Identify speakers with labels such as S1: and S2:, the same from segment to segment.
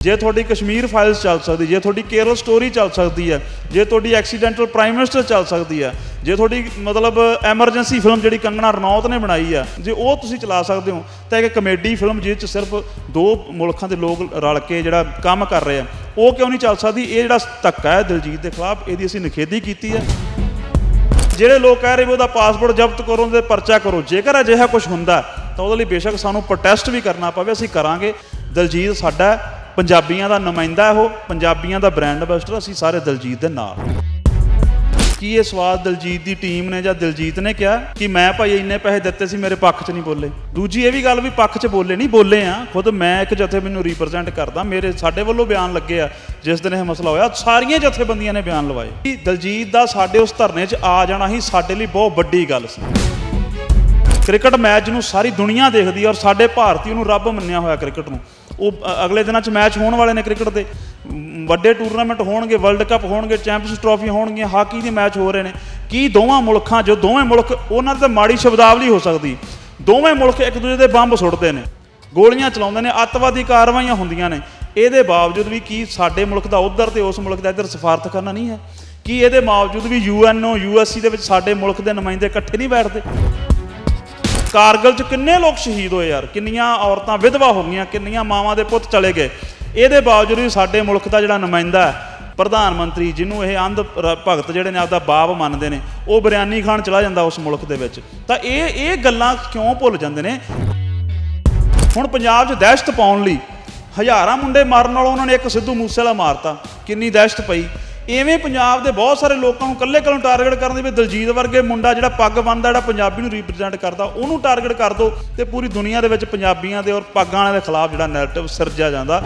S1: ਜੇ ਤੁਹਾਡੀ ਕਸ਼ਮੀਰ ਫਾਈਲਸ ਚੱਲ ਸਕਦੀ, ਜੇ ਤੁਹਾਡੀ ਕੇਰਲ ਸਟੋਰੀ ਚੱਲ ਸਕਦੀ ਹੈ, ਜੇ ਤੁਹਾਡੀ ਐਕਸੀਡੈਂਟਲ ਪ੍ਰਾਈਮ ਮਿਨਿਸਟਰ ਚੱਲ ਸਕਦੀ ਹੈ, ਜੇ ਤੁਹਾਡੀ ਮਤਲਬ ਐਮਰਜੈਂਸੀ ਫਿਲਮ ਜਿਹੜੀ ਕੰਗਣਾ ਰਣੌਤ ਨੇ ਬਣਾਈ ਆ ਜੇ ਉਹ ਤੁਸੀਂ ਚਲਾ ਸਕਦੇ ਹੋ, ਤਾਂ ਇੱਕ ਕਮੇਡੀ ਫਿਲਮ ਜਿਹਦੇ 'ਚ ਸਿਰਫ ਦੋ ਮੁਲਕਾਂ ਦੇ ਲੋਕ ਰਲ ਕੇ ਜਿਹੜਾ ਕੰਮ ਕਰ ਰਹੇ ਆ, ਉਹ ਕਿਉਂ ਨਹੀਂ ਚੱਲ ਸਕਦੀ? ਇਹ ਜਿਹੜਾ ਧੱਕਾ ਹੈ ਦਿਲਜੀਤ ਦੇ ਖਿਲਾਫ, ਇਹਦੀ ਅਸੀਂ ਨਿਖੇਧੀ ਕੀਤੀ ਹੈ। ਜਿਹੜੇ ਲੋਕ ਕਹਿ ਰਹੇ ਵੀ ਉਹਦਾ ਪਾਸਪੋਰਟ ਜ਼ਬਤ ਕਰੋ, ਉਹਦੇ ਪਰਚਾ ਕਰੋ, ਜੇਕਰ ਅਜਿਹਾ ਕੁਝ ਹੁੰਦਾ, ਤਾਂ ਉਹਦੇ ਲਈ ਬੇਸ਼ੱਕ ਸਾਨੂੰ ਪ੍ਰੋਟੈਸਟ ਵੀ ਕਰਨਾ ਪਵੇ, ਅਸੀਂ ਕਰਾਂਗੇ। ਦਲਜੀਤ ਸਾਡਾ ਪੰਜਾਬੀਆਂ ਦਾ ਨੁਮਾਇੰਦਾ ਹੈ ਉਹ, ਪੰਜਾਬੀਆਂ ਦਾ ਬ੍ਰਾਂਡ ਐਂਬੈਸਡਰ ਅਸੀਂ ਸਾਰੇ ਦਲਜੀਤ ਦੇ ਨਾਲ ਕੀ ਇਹ ਸਵਾਲ ਦਲਜੀਤ ਦੀ ਟੀਮ ਨੇ ਜਾਂ ਦਿਲਜੀਤ ਨੇ ਕਿਹਾ ਕਿ ਮੈਂ ਭਾਈ ਇੰਨੇ ਪੈਸੇ ਦਿੱਤੇ ਸੀ, ਮੇਰੇ ਪੱਖ 'ਚ ਨਹੀਂ ਬੋਲੇ? ਦੂਜੀ ਇਹ ਵੀ ਗੱਲ ਵੀ ਪੱਖ 'ਚ ਬੋਲੇ, ਨਹੀਂ ਬੋਲੇ ਆ। ਖੁਦ ਮੈਂ ਇੱਕ ਜਥੇ ਮੈਨੂੰ ਰਿਪਰੈਜ਼ੈਂਟ ਕਰਦਾ, ਮੇਰੇ, ਸਾਡੇ ਵੱਲੋਂ ਬਿਆਨ ਲੱਗੇ ਆ, ਜਿਸ ਦਿਨ ਇਹ ਮਸਲਾ ਹੋਇਆ, ਸਾਰੀਆਂ ਜਥੇਬੰਦੀਆਂ ਨੇ ਬਿਆਨ ਲਵਾਏ। ਕਿ ਦਲਜੀਤ ਦਾ ਸਾਡੇ ਉਸ ਧਰਨੇ 'ਚ ਆ ਜਾਣਾ ਹੀ ਸਾਡੇ ਲਈ ਬਹੁਤ ਵੱਡੀ ਗੱਲ ਸੀ। ਕ੍ਰਿਕਟ ਮੈਚ ਨੂੰ ਸਾਰੀ ਦੁਨੀਆ ਦੇਖਦੀ ਔਰ ਸਾਡੇ ਭਾਰਤੀ ਨੂੰ ਰੱਬ ਮੰਨਿਆ ਹੋਇਆ ਕ੍ਰਿਕਟ ਨੂੰ। ਉਹ ਅਗਲੇ ਦਿਨਾਂ 'ਚ ਮੈਚ ਹੋਣ ਵਾਲੇ ਨੇ ਕ੍ਰਿਕਟ ਦੇ। ਵੱਡੇ ਟੂਰਨਾਮੈਂਟ ਹੋਣਗੇ, ਵਰਲਡ ਕੱਪ ਹੋਣਗੇ, ਚੈਂਪੀਅਨਸ ਟਰਾਫੀ ਹੋਣਗੀਆਂ, ਹਾਕੀ ਦੇ ਮੈਚ ਹੋ ਰਹੇ ਨੇ। ਕੀ ਦੋਵਾਂ ਮੁਲਕਾਂ, ਜੋ ਦੋਵੇਂ ਮੁਲਕ, ਉਹਨਾਂ 'ਤੇ ਮਾੜੀ ਸ਼ਬਦਾਵਲੀ ਹੋ ਸਕਦੀ? ਦੋਵੇਂ ਮੁਲਕ ਇੱਕ ਦੂਜੇ ਦੇ ਬੰਬ ਸੁੱਟਦੇ ਨੇ, ਗੋਲੀਆਂ ਚਲਾਉਂਦੇ ਨੇ, ਅੱਤਵਾਦੀ ਕਾਰਵਾਈਆਂ ਹੁੰਦੀਆਂ ਨੇ। ਇਹਦੇ ਬਾਵਜੂਦ ਵੀ ਕੀ ਸਾਡੇ ਮੁਲਕ ਦਾ ਉਧਰ ਤੇ ਉਸ ਮੁਲਕ ਦਾ ਇੱਧਰ ਸਫਾਰਤ ਕਰਨਾ ਨਹੀਂ ਹੈ? ਕੀ ਇਹਦੇ ਬਾਵਜੂਦ ਵੀ ਯੂਐਨਓ ਯੂਐਸਸੀ ਦੇ ਵਿੱਚ ਸਾਡੇ ਮੁਲਕ ਦੇ ਨੁਮਾਇੰਦੇ ਇਕੱਠੇ ਨਹੀਂ ਬੈਠਦੇ? ਕਾਰਗਲ ਚ ਕਿੰਨੇ ਲੋਕ ਸ਼ਹੀਦ ਹੋਏ ਯਾਰ? ਕਿੰਨੀਆਂ ਔਰਤਾਂ ਵਿਧਵਾ ਹੋ ਗਈਆਂ, ਕਿੰਨੀਆਂ ਮਾਵਾਂ ਦੇ ਪੁੱਤ ਚਲੇ ਗਏ। ਇਹਦੇ ਬਾਵਜੂਦ ਵੀ ਸਾਡੇ ਮੁਲਕ ਦਾ ਜਿਹੜਾ ਨੁਮਾਇੰਦਾ ਹੈ, ਪ੍ਰਧਾਨ ਮੰਤਰੀ ਜਿਹਨੂੰ ਇਹ ਅੰਧ ਭਗਤ ਜਿਹੜੇ ਨੇ ਆਪਦਾ ਬਾਪ ਮੰਨਦੇ ਨੇ, ਉਹ ਬਿਰਿਆਨੀ ਖਾਣ ਚਲਾ ਜਾਂਦਾ ਉਸ ਮੁਲਕ ਦੇ ਵਿੱਚ। ਤਾਂ ਇਹ ਇਹ ਗੱਲਾਂ ਕਿਉਂ ਭੁੱਲ ਜਾਂਦੇ ਨੇ? ਹੁਣ ਪੰਜਾਬ 'ਚ ਦਹਿਸ਼ਤ ਪਾਉਣ ਲਈ ਹਜ਼ਾਰਾਂ ਮੁੰਡੇ ਮਾਰਨ ਨਾਲੋਂ ਉਹਨਾਂ ਨੇ ਇੱਕ ਸਿੱਧੂ ਮੂਸੇਵਾਲਾ ਮਾਰਤਾ। ਕਿੰਨੀ ਦਹਿਸ਼ਤ ਪਈ? ਐਵੇਂ ਪੰਜਾਬ ਦੇ ਬਹੁਤ ਸਾਰੇ ਲੋਕਾਂ ਨੂੰ ਇਕੱਲੇ ਕੱਲੋਂ ਟਾਰਗੇਟ ਕਰਨ ਦੀ ਵੀ ਦਲਜੀਤ ਵਰਗੇ ਮੁੰਡਾ ਜਿਹੜਾ ਪੱਗ ਬੰਨਦਾ, ਜਿਹੜਾ ਪੰਜਾਬੀ ਨੂੰ ਰਿਪਰੈਜ਼ੈਂਟ ਕਰਦਾ, ਉਹਨੂੰ ਟਾਰਗੇਟ ਕਰ ਦੋ ਤੇ ਪੂਰੀ ਦੁਨੀਆ ਦੇ ਵਿੱਚ ਪੰਜਾਬੀਆਂ ਦੇ ਔਰ ਪੱਗਾਂ ਵਾਲਿਆਂ ਦੇ ਖਿਲਾਫ ਜਿਹੜਾ ਨੈਰੇਟਿਵ ਸਿਰਜਿਆ ਜਾਂਦਾ।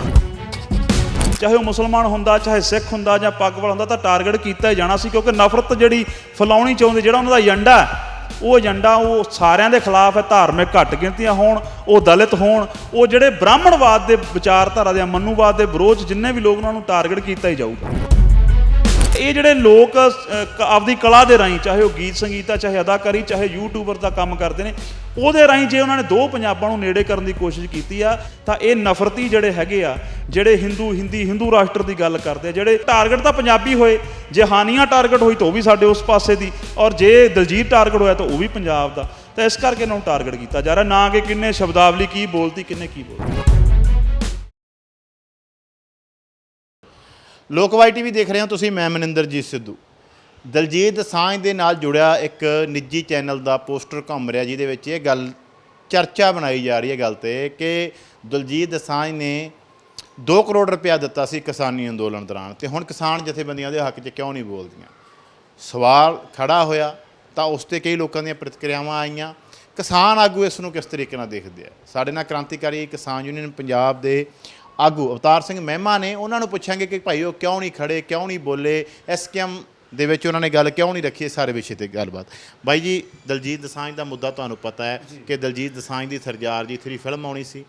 S1: ਚਾਹੇ ਉਹ ਮੁਸਲਮਾਨ ਹੁੰਦਾ, ਚਾਹੇ ਸਿੱਖ ਹੁੰਦਾ ਜਾਂ ਪੱਗ ਵਾਲਾ ਹੁੰਦਾ ਤਾਂ ਟਾਰਗੇਟ ਕੀਤਾ ਹੀ ਜਾਣਾ ਸੀ ਕਿਉਂਕਿ ਨਫ਼ਰਤ ਜਿਹੜੀ ਫੈਲਾਉਣੀ ਚਾਹੁੰਦੇ, ਜਿਹੜਾ ਉਹਨਾਂ ਦਾ ਏਜੰਡਾ ਉਹ ਏਜੰਡਾ ਉਹ ਸਾਰਿਆਂ ਦੇ ਖਿਲਾਫ ਹੈ, ਧਾਰਮਿਕ ਘੱਟ ਗਿਣਤੀਆਂ ਹੋਣ, ਉਹ ਦਲਿਤ ਹੋਣ, ਉਹ ਜਿਹੜੇ ਬ੍ਰਾਹਮਣਵਾਦ ਦੇ ਵਿਚਾਰਧਾਰਾ ਦੇ ਮਨੂਵਾਦ ਦੇ ਵਿਰੋਧ ਜਿੰਨੇ ਵੀ ਲੋਕ ਉਹਨਾਂ ਨੂੰ ਟਾਰਗੇਟ ਕੀਤਾ ਹੀ ਜਾਊਗਾ। ਇਹ ਜਿਹੜੇ ਲੋਕ ਆਪਦੀ ਕਲਾ ਦੇ ਰਾਹੀਂ, ਚਾਹੇ ਉਹ ਗੀਤ ਸੰਗੀਤ ਆ, ਚਾਹੇ ਅਦਾਕਾਰੀ, ਚਾਹੇ ਯੂਟਿਊਬਰ ਦਾ ਕੰਮ ਕਰਦੇ ਨੇ, ਉਹਦੇ ਰਾਹੀਂ ਜੇ ਉਹਨਾਂ ਨੇ ਦੋ ਪੰਜਾਬਾਂ ਨੂੰ ਨੇੜੇ ਕਰਨ ਦੀ ਕੋਸ਼ਿਸ਼ ਕੀਤੀ ਆ, ਤਾਂ ਇਹ ਨਫ਼ਰਤੀ ਜਿਹੜੇ ਹੈਗੇ ਆ, ਜਿਹੜੇ ਹਿੰਦੂ ਹਿੰਦੀ ਹਿੰਦੂ ਰਾਸ਼ਟਰ ਦੀ ਗੱਲ ਕਰਦੇ ਆ, ਜਿਹੜੇ ਟਾਰਗੇਟ ਤਾਂ ਪੰਜਾਬੀ ਹੋਏ, ਜੇ ਹਾਨੀਆਂ ਟਾਰਗੇਟ ਹੋਈ ਤਾਂ ਉਹ ਵੀ ਸਾਡੇ ਉਸ ਪਾਸੇ ਦੀ, ਔਰ ਜੇ ਦਲਜੀਤ ਟਾਰਗੇਟ ਹੋਇਆ ਤਾਂ ਉਹ ਵੀ ਪੰਜਾਬ ਦਾ। ਤਾਂ ਇਸ ਕਰਕੇ ਇਹਨਾਂ ਨੂੰ ਟਾਰਗੇਟ ਕੀਤਾ ਜਾ ਰਿਹਾ, ਨਾ ਕਿ ਕਿੰਨੇ ਸ਼ਬਦਾਵਲੀ ਕੀ ਬੋਲਤੀ, ਕਿੰਨੇ ਕੀ ਬੋਲਤੀ।
S2: ਲੋਕਵਾਈ ਟੀਵੀ ਦੇਖ ਰਹੇ ਹੋ ਤੁਸੀਂ, ਮੈਂ ਮਨਿੰਦਰਜੀਤ ਸਿੱਧੂ। ਦਲਜੀਤ ਸਾਂਝ ਦੇ ਨਾਲ ਜੁੜਿਆ ਇੱਕ ਨਿੱਜੀ ਚੈਨਲ ਦਾ ਪੋਸਟਰ ਘੁੰਮ ਰਿਹਾ, ਜਿਹਦੇ ਵਿੱਚ ਇਹ ਗੱਲ, ਚਰਚਾ ਬਣਾਈ ਜਾ ਰਹੀ ਹੈ ਗੱਲ ਤੇ, ਕਿ ਦਲਜੀਤ ਸਾਂਝ ਨੇ 2 ਕਰੋੜ ਰੁਪਇਆ ਦਿੱਤਾ ਸੀ ਕਿਸਾਨੀ ਅੰਦੋਲਨ ਦੌਰਾਨ, ਤੇ ਹੁਣ ਕਿਸਾਨ ਜਥੇਬੰਦੀਆਂ ਦੇ ਹੱਕ 'ਚ ਕਿਉਂ ਨਹੀਂ ਬੋਲਦੀਆਂ? ਸਵਾਲ ਖੜਾ ਹੋਇਆ, ਤਾਂ ਉਸ ਤੇ ਕਈ ਲੋਕਾਂ ਦੀਆਂ ਪ੍ਰਤੀਕਿਰਿਆਵਾਂ ਆਈਆਂ। ਕਿਸਾਨ ਆਗੂ ਇਸ ਨੂੰ ਕਿਸ ਤਰੀਕੇ ਨਾਲ ਦੇਖਦੇ ਆ? ਸਾਡੇ ਨਾਲ ਕ੍ਰਾਂਤੀਕਾਰੀ ਕਿਸਾਨ ਯੂਨੀਅਨ ਪੰਜਾਬ ਦੇ ਆਗੂ ਅਵਤਾਰ ਸਿੰਘ ਮਹਿਮਾ ਨੇ ਉਹਨਾਂ ਨੂੰ ਪੁੱਛਾਂਗੇ ਕਿ ਭਾਈ ਉਹ ਕਿਉਂ ਨਹੀਂ ਖੜੇ ਕਿਉਂ ਨਹੀਂ ਬੋਲੇ ਐਸਕੇਐਮ ਦੇ ਵਿੱਚ ਉਹਨਾਂ ਨੇ ਗੱਲ ਕਿਉਂ ਨਹੀਂ ਰੱਖੀ ਇਹ ਸਾਰੇ ਵਿਸ਼ੇ ਤੇ ਗੱਲਬਾਤ। ਬਾਈ ਜੀ ਦਲਜੀਤ ਦਸਾਂਝ ਦਾ ਮੁੱਦਾ ਤੁਹਾਨੂੰ ਪਤਾ ਹੈ ਕਿ ਦਲਜੀਤ ਦਸਾਂਝ ਦੀ ਸਰਜਾਰ ਜੀ 3 ਫਿਲਮ ਆਉਣੀ ਸੀ।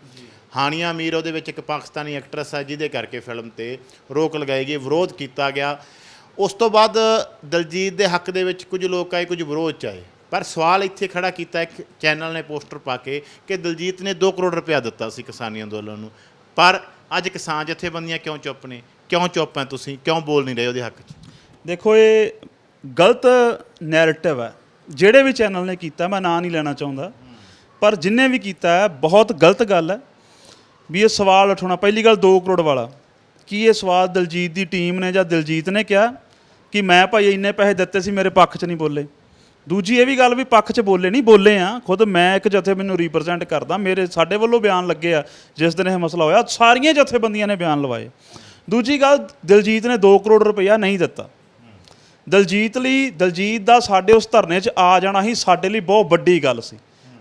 S2: ਹਾਨੀਆ ਮੀਰ ਉਹਦੇ ਵਿੱਚ ਇੱਕ ਪਾਕਿਸਤਾਨੀ ਐਕਟਰੈਸ ਹੈ ਜਿਹਦੇ ਕਰਕੇ ਫਿਲਮ ਤੇ ਰੋਕ ਲਗਾਈ ਗਈ ਵਿਰੋਧ ਕੀਤਾ ਗਿਆ। ਉਸ ਤੋਂ ਬਾਅਦ ਦਲਜੀਤ ਦੇ ਹੱਕ ਦੇ ਵਿੱਚ ਕੁਝ ਲੋਕ ਆਏ ਕੁਝ ਵਿਰੋਧ ਚ ਆਏ। ਪਰ ਸਵਾਲ ਇੱਥੇ ਖੜਾ ਕੀਤਾ ਇੱਕ ਚੈਨਲ ਨੇ ਪੋਸਟਰ ਪਾ ਕੇ ਕਿ ਦਲਜੀਤ ਨੇ 2 ਕਰੋੜ ਰੁਪਇਆ ਦਿੱਤਾ ਸੀ ਕਿਸਾਨੀ ਅੰਦੋਲਨ ਨੂੰ। ਪਰ ਅੱਜ ਕਿਸਾਨ ਜਥੇਬੰਦੀਆਂ ਕਿਉਂ ਚੁੱਪ ਨੇ? ਕਿਉਂ ਚੁੱਪ ਹੈ ਤੁਸੀਂ? ਕਿਉਂ ਬੋਲ ਨਹੀਂ ਰਹੇ ਉਹਦੇ ਹੱਕ 'ਚ?
S1: ਦੇਖੋ, ਇਹ ਗਲਤ ਨੈਰੇਟਿਵ ਹੈ। ਜਿਹੜੇ ਵੀ ਚੈਨਲ ਨੇ ਕੀਤਾ, ਮੈਂ ਨਾਂ ਨਹੀਂ ਲੈਣਾ ਚਾਹੁੰਦਾ। ਪਰ ਜਿੰਨੇ ਵੀ ਕੀਤਾ ਬਹੁਤ ਗਲਤ ਗੱਲ ਹੈ। ਵੀ ਇਹ ਸਵਾਲ ਉਠਾਉਣਾ, ਪਹਿਲੀ ਗੱਲ 2 ਕਰੋੜ ਵਾਲਾ। ਕੀ ਇਹ ਸਵਾਲ ਦਲਜੀਤ ਦੀ ਟੀਮ ਨੇ ਜਾਂ ਦਿਲਜੀਤ ਨੇ ਕਿਹਾ ਕਿ ਮੈਂ ਭਾਈ ਇੰਨੇ ਪੈਸੇ ਦਿੱਤੇ ਸੀ, ਮੇਰੇ ਪੱਖ 'ਚ ਨਹੀਂ ਬੋਲੇ? ਦੂਜੀ ਇਹ ਵੀ ਗੱਲ ਵੀ ਪੱਖ 'ਚ ਬੋਲੇ ਨਹੀਂ, ਬੋਲੇ ਆ। ਖੁਦ ਮੈਂ ਇੱਕ ਜਥੇ ਮੈਨੂੰ ਰਿਪਰੈਜ਼ੈਂਟ ਕਰਦਾ, ਮੇਰੇ ਸਾਡੇ ਵੱਲੋਂ ਬਿਆਨ ਲੱਗੇ ਆ, ਜਿਸ ਦਿਨ ਇਹ ਮਸਲਾ ਹੋਇਆ, ਸਾਰੀਆਂ ਜਥੇਬੰਦੀਆਂ ਨੇ ਬਿਆਨ ਲਵਾਏ। ਦੂਜੀ ਗੱਲ, ਦਿਲਜੀਤ ਨੇ 2 ਕਰੋੜ ਰੁਪਇਆ ਨਹੀਂ ਦਿੱਤਾ। ਦਲਜੀਤ ਲਈ, ਦਲਜੀਤ ਦਾ ਸਾਡੇ ਉਸ ਧਰਨੇ 'ਚ ਆ ਜਾਣਾ ਹੀ ਸਾਡੇ ਲਈ ਬਹੁਤ ਵੱਡੀ ਗੱਲ ਸੀ।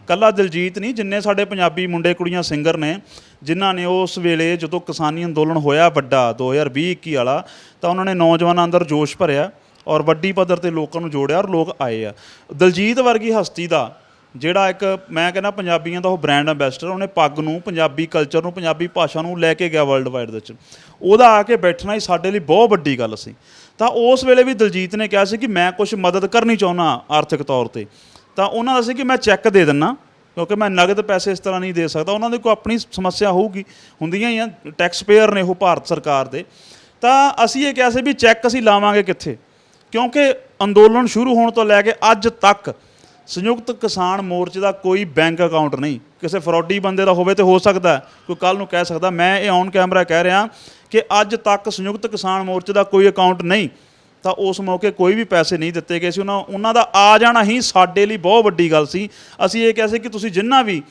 S1: ਕੱਲਾ ਦਲਜੀਤ ਨਹੀਂ, ਜਿੰਨੇ ਸਾਡੇ ਪੰਜਾਬੀ ਮੁੰਡੇ ਕੁੜੀਆਂ ਸਿੰਗਰ ਨੇ, ਜਿਨ੍ਹਾਂ ਨੇ ਉਸ ਵੇਲੇ ਜਦੋਂ ਕਿਸਾਨੀ ਅੰਦੋਲਨ ਹੋਇਆ ਵੱਡਾ 2020-21 ਵਾਲਾ, ਤਾਂ ਉਹਨਾਂ ਨੇ ਨੌਜਵਾਨਾਂ ਅੰਦਰ ਜੋਸ਼ ਭਰਿਆ। ਔਰ ਵੱਡੀ ਪੱਧਰ ਤੇ ਲੋਕਾਂ ਨੂੰ ਜੋੜਿਆ ਔਰ ਲੋਕ ਆਏ ਆ। ਦਲਜੀਤ ਵਰਗੀ ਹਸਤੀ ਦਾ, ਜਿਹੜਾ ਇੱਕ ਮੈਂ ਕਹਿੰਦਾ ਪੰਜਾਬੀਆਂ ਦਾ ਉਹ ਬ੍ਰਾਂਡ ਐਂਬੈਸਡਰ ਉਹਨੇ ਪੱਗ ਨੂੰ ਪੰਜਾਬੀ ਕਲਚਰ ਨੂੰ, ਪੰਜਾਬੀ ਭਾਸ਼ਾ ਨੂੰ ਲੈ ਕੇ ਗਿਆ ਵਰਲਡ ਵਾਈਡ ਦੇ ਵਿੱਚ। ਉਹਦਾ ਆ ਕੇ ਬੈਠਣਾ ਹੀ ਸਾਡੇ ਲਈ ਬਹੁਤ ਵੱਡੀ ਗੱਲ ਸੀ। ਤਾਂ ਉਸ ਵੇਲੇ ਵੀ ਦਲਜੀਤ ਨੇ ਕਿਹਾ ਸੀ ਕਿ ਮੈਂ ਕੁਝ ਮਦਦ ਕਰਨੀ ਚਾਹੁੰਦਾ ਆਰਥਿਕ ਤੌਰ ਤੇ। ਤਾਂ ਉਹਨਾਂ ਦਾ ਸੀ ਕਿ ਮੈਂ ਚੈੱਕ ਦੇ ਦਿੰਨਾ, ਕਿਉਂਕਿ ਮੈਂ ਨਗਦ ਪੈਸੇ ਇਸ ਤਰ੍ਹਾਂ ਨਹੀਂ ਦੇ ਸਕਦਾ। ਉਹਨਾਂ ਦੀ ਕੋਈ ਆਪਣੀ ਸਮੱਸਿਆ ਹੋਊਗੀ। ਹੁੰਦੀਆਂ ਹੀ ਆ ਟੈਕਸ ਪੇਅਰ ਨੇ ਉਹ ਭਾਰਤ ਸਰਕਾਰ ਦੇ। ਤਾਂ ਅਸੀਂ ਇਹ ਕਿਹਾ ਸੀ ਵੀ ਚੈੱਕ ਅਸੀਂ ਲਾਵਾਂਗੇ ਕਿੱਥੇ? ਕਿਉਂਕਿ ਅੰਦੋਲਨ ਸ਼ੁਰੂ ਹੋਣ ਤੋਂ ਲੈ ਕੇ ਅੱਜ ਤੱਕ ਸੰਯੁਕਤ ਕਿਸਾਨ ਮੋਰਚੇ ਦਾ ਕੋਈ ਬੈਂਕ ਅਕਾਊਂਟ ਨਹੀਂ। ਕਿਸੇ ਫਰੋਡੀ ਬੰਦੇ ਦਾ ਹੋਵੇ ਤੇ ਹੋ ਸਕਦਾ ਕੋਈ ਕੱਲ ਨੂੰ ਕਹਿ ਸਕਦਾ, ਮੈਂ ਇਹ ਔਨ ਕੈਮਰਾ ਕਹਿ ਰਿਹਾ ਕਿ ਅੱਜ ਤੱਕ ਸੰਯੁਕਤ ਕਿਸਾਨ ਮੋਰਚੇ ਦਾ ਕੋਈ ਅਕਾਊਂਟ ਨਹੀਂ, ਤਾਂ ਉਸ ਮੌਕੇ ਕੋਈ ਵੀ ਪੈਸੇ ਨਹੀਂ ਦਿੱਤੇ ਗਏ ਸੀ। ਉਹਨਾਂ ਉਹਨਾਂ ਦਾ ਆ ਜਾਣਾ ਹੀ ਸਾਡੇ ਲਈ ਬਹੁਤ ਵੱਡੀ ਗੱਲ ਸੀ। ਅਸੀਂ ਇਹ ਕਿਹਾ ਸੀ ਕਿ ਤੁਸੀਂ ਜਿੰਨਾ ਵੀ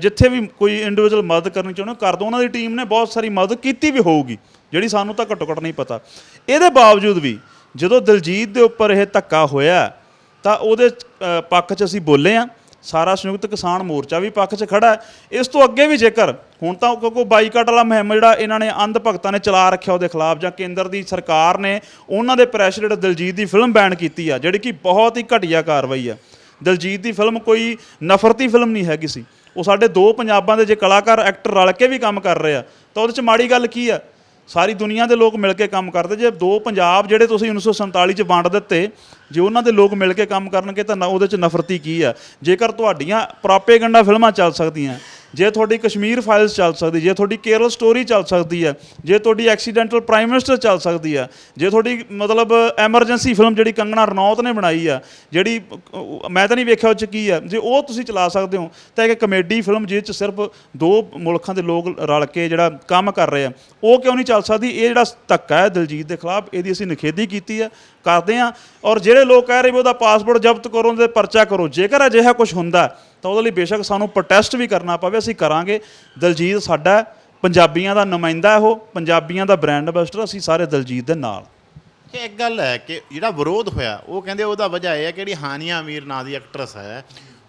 S1: ਜਿੱਥੇ ਵੀ ਕੋਈ ਇੰਡੀਵਿਜੂਅਲ ਮਦਦ ਕਰਨੀ ਚਾਹੁੰਦੇ ਹੋ ਕਰ ਦਿਓ ਉਹਨਾਂ ਦੀ ਟੀਮ ਨੇ ਬਹੁਤ ਸਾਰੀ ਮਦਦ ਕੀਤੀ ਵੀ ਹੋਊਗੀ, ਜਿਹੜੀ ਸਾਨੂੰ ਤਾਂ ਘੱਟੋ ਘੱਟ ਨਹੀਂ ਪਤਾ। ਇਹਦੇ ਬਾਵਜੂਦ ਵੀ ਜਦੋਂ ਦਲਜੀਤ ਦੇ ਉੱਪਰ ਇਹ ਧੱਕਾ ਹੋਇਆ, ਤਾਂ ਉਹਦੇ ਪੱਖ 'ਚ ਅਸੀਂ ਬੋਲੇ ਆ ਸਾਰਾ ਸੰਯੁਕਤ ਕਿਸਾਨ ਮੋਰਚਾ ਵੀ ਪੱਖ 'ਚ ਖੜਾ ਹੈ। ਇਸ ਤੋਂ ਅੱਗੇ ਵੀ ਜੇਕਰ, ਹੁਣ ਤਾਂ ਕਿਉਂਕਿ ਬਾਈਕਾਟ ਵਾਲਾ ਮੁਹਿੰਮ ਜਿਹੜਾ ਇਹਨਾਂ ਨੇ ਅੰਧ ਭਗਤਾਂ ਨੇ ਚਲਾ ਰੱਖਿਆ ਉਹਦੇ ਖਿਲਾਫ, ਜਾਂ ਕੇਂਦਰ ਦੀ ਸਰਕਾਰ ਨੇ ਉਹਨਾਂ ਦੇ ਪ੍ਰੈਸ਼ਰ ਜਿਹੜਾ ਦਲਜੀਤ ਦੀ ਫਿਲਮ ਬੈਨ ਕੀਤੀ ਆ, ਜਿਹੜੀ ਕਿ ਬਹੁਤ ਹੀ ਘਟੀਆ ਕਾਰਵਾਈ ਆ। ਦਲਜੀਤ ਦੀ ਫਿਲਮ ਕੋਈ ਨਫ਼ਰਤੀ ਫਿਲਮ ਨਹੀਂ ਹੈਗੀ ਸੀ। ਉਹ ਸਾਡੇ ਦੋ ਪੰਜਾਬਾਂ ਦੇ ਜੇ ਕਲਾਕਾਰ ਐਕਟਰ ਰਲ ਕੇ ਵੀ ਕੰਮ ਕਰ ਰਹੇ ਆ, ਤਾਂ ਉਹਦੇ 'ਚ ਮਾੜੀ ਗੱਲ ਕੀ ਆ? ਸਾਰੀ ਦੁਨੀਆ ਦੇ ਲੋਕ ਮਿਲ ਕੇ ਕੰਮ ਕਰਦੇ। ਜੇ ਦੋ ਪੰਜਾਬ ਜਿਹੜੇ ਤੁਸੀਂ 1947 ਚ ਵੰਡ ਦਿੱਤੇ, ਜੇ ਉਹਨਾਂ ਦੇ ਲੋਕ ਮਿਲ ਕੇ ਕੰਮ ਕਰਨਗੇ ਤਾਂ ਨਾ ਉਹਦੇ ਚ ਨਫ਼ਰਤੀ ਕੀ ਆ ਜੇਕਰ ਤੁਹਾਡੀਆਂ ਪ੍ਰਾਪੇਗੰਡਾ ਫਿਲਮਾਂ ਚੱਲ ਸਕਦੀਆਂ ਜੇ ਤੁਹਾਡੀ ਕਸ਼ਮੀਰ ਫਾਈਲਸ ਚੱਲ ਸਕਦੀ, ਜੇ ਤੁਹਾਡੀ ਕੇਰਲ ਸਟੋਰੀ ਚੱਲ ਸਕਦੀ ਹੈ, ਜੇ ਤੁਹਾਡੀ ਐਕਸੀਡੈਂਟਲ ਪ੍ਰਾਈਮ ਮਿਨਿਸਟਰ ਚੱਲ ਸਕਦੀ ਹੈ, ਜੇ ਤੁਹਾਡੀ ਮਤਲਬ ਐਮਰਜੈਂਸੀ ਫਿਲਮ ਜਿਹੜੀ ਕੰਗਣਾ ਰਣੌਤ ਨੇ ਬਣਾਈ ਆ, ਜਿਹੜੀ ਮੈਂ ਤਾਂ ਨਹੀਂ ਵੇਖਿਆ ਉਹ ਚ ਕੀ ਆ, ਜੇ ਉਹ ਤੁਸੀਂ ਚਲਾ ਸਕਦੇ ਹੋ, ਤਾਂ ਇੱਕ ਕਮੇਡੀ ਫਿਲਮ ਜਿਹਦੇ ਚ ਸਿਰਫ ਦੋ ਮੁਲਕਾਂ ਦੇ ਲੋਕ ਰਲ ਕੇ ਜਿਹੜਾ ਕੰਮ ਕਰ ਰਹੇ ਆ, ਉਹ ਕਿਉਂ ਨਹੀਂ ਚੱਲ ਸਕਦੀ? ਇਹ ਜਿਹੜਾ ਧੱਕਾ ਹੈ ਦਿਲਜੀਤ ਦੇ ਖਿਲਾਫ, ਇਹਦੀ ਅਸੀਂ ਨਿਖੇਧੀ ਕੀਤੀ ਹੈ ਕਰਦੇ ਆ, ਔਰ ਜਿਹੜੇ ਲੋਕ ਕਹਿ ਰਹੇ ਵੀ ਉਹਦਾ ਪਾਸਪੋਰਟ ਜ਼ਬਤ ਕਰੋ, ਉਹਦੇ ਪਰਚਾ ਕਰੋ, ਜੇਕਰ ਅਜਿਹਾ ਕੁਝ ਹੁੰਦਾ ਤਾਂ ਉਹਦੇ ਲਈ ਬੇਸ਼ੱਕ ਸਾਨੂੰ ਪ੍ਰੋਟੈਸਟ ਵੀ ਕਰਨਾ ਪਵੇ ਅਸੀਂ ਕਰਾਂਗੇ। ਦਿਲਜੀਤ ਸਾਡਾ ਪੰਜਾਬੀਆਂ ਦਾ ਨੁਮਾਇੰਦਾ ਹੈ ਉਹ ਪੰਜਾਬੀਆਂ ਦਾ ਬ੍ਰਾਂਡ ਐਂਬੈਸਡਰ ਅਸੀਂ ਸਾਰੇ ਦਿਲਜੀਤ ਦੇ ਨਾਲ।
S2: ਕਿ ਇੱਕ ਗੱਲ ਹੈ ਕਿ ਜਿਹੜਾ ਵਿਰੋਧ ਹੋਇਆ ਉਹ ਕਹਿੰਦੇ ਉਹਦਾ ਵਜ੍ਹਾ ਇਹ ਹੈ ਕਿ ਜਿਹੜੀ ਹਾਨੀਆ ਅਮੀਰ ਨਾਂ ਦੀ ਐਕਟਰਸ ਹੈ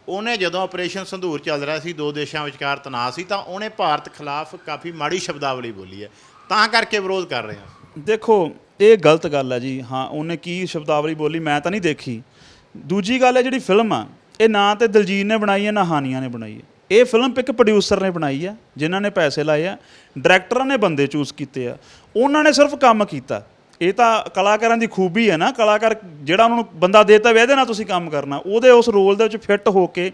S2: ਉਹਨੇ ਜਦੋਂ ਆਪਰੇਸ਼ਨ ਸੰਧੂਰ ਚੱਲ ਰਿਹਾ ਸੀ ਦੋ ਦੇਸ਼ਾਂ ਵਿਚਕਾਰ ਤਣਾਅ ਸੀ ਤਾਂ ਉਹਨੇ ਭਾਰਤ ਖਿਲਾਫ ਕਾਫੀ ਮਾੜੀ ਸ਼ਬਦਾਵਲੀ ਬੋਲੀ ਹੈ। ਤਾਂ ਕਰਕੇ ਵਿਰੋਧ ਕਰ ਰਹੇ ਹਾਂ।
S1: ਦੇਖੋ ਇਹ ਗਲਤ ਗੱਲ ਹੈ ਜੀ। ਹਾਂ ਉਹਨੇ ਕੀ ਸ਼ਬਦਾਵਲੀ ਬੋਲੀ ਮੈਂ ਤਾਂ ਨਹੀਂ ਦੇਖੀ। ਦੂਜੀ ਗੱਲ ਹੈ ਜਿਹੜੀ ਫਿਲਮ ਆ ਇਹ ਨਾ ਤੇ ਦਲਜੀਤ ਨੇ ਬਣਾਈ ਹੈ, ਨਾ ਹਾਨੀਆਂ ਨੇ ਬਣਾਈ ਹੈ। ਇਹ ਫਿਲਮ ਇੱਕ ਪ੍ਰੋਡਿਊਸਰ ਨੇ ਬਣਾਈ ਹੈ, ਜਿਨ੍ਹਾਂ ਨੇ ਪੈਸੇ ਲਾਏ ਆ ਡਾਇਰੈਕਟਰਾਂ ਨੇ ਬੰਦੇ ਚੂਜ਼ ਕੀਤੇ ਆ। ਉਹਨਾਂ ਨੇ ਸਿਰਫ ਕੰਮ ਕੀਤਾ। ਇਹ ਤਾਂ ਕਲਾਕਾਰਾਂ ਦੀ ਖੂਬੀ ਹੈ ਨਾ, ਕਲਾਕਾਰ ਜਿਹੜਾ ਉਹਨਾਂ ਨੂੰ ਬੰਦਾ ਦੇਤਾ ਵੀ ਇਹਦੇ ਨਾਲ ਤੁਸੀਂ ਕੰਮ ਕਰਨਾ, ਉਹਦੇ ਉਸ ਰੋਲ ਦੇ ਵਿੱਚ ਫਿੱਟ ਹੋ ਕੇ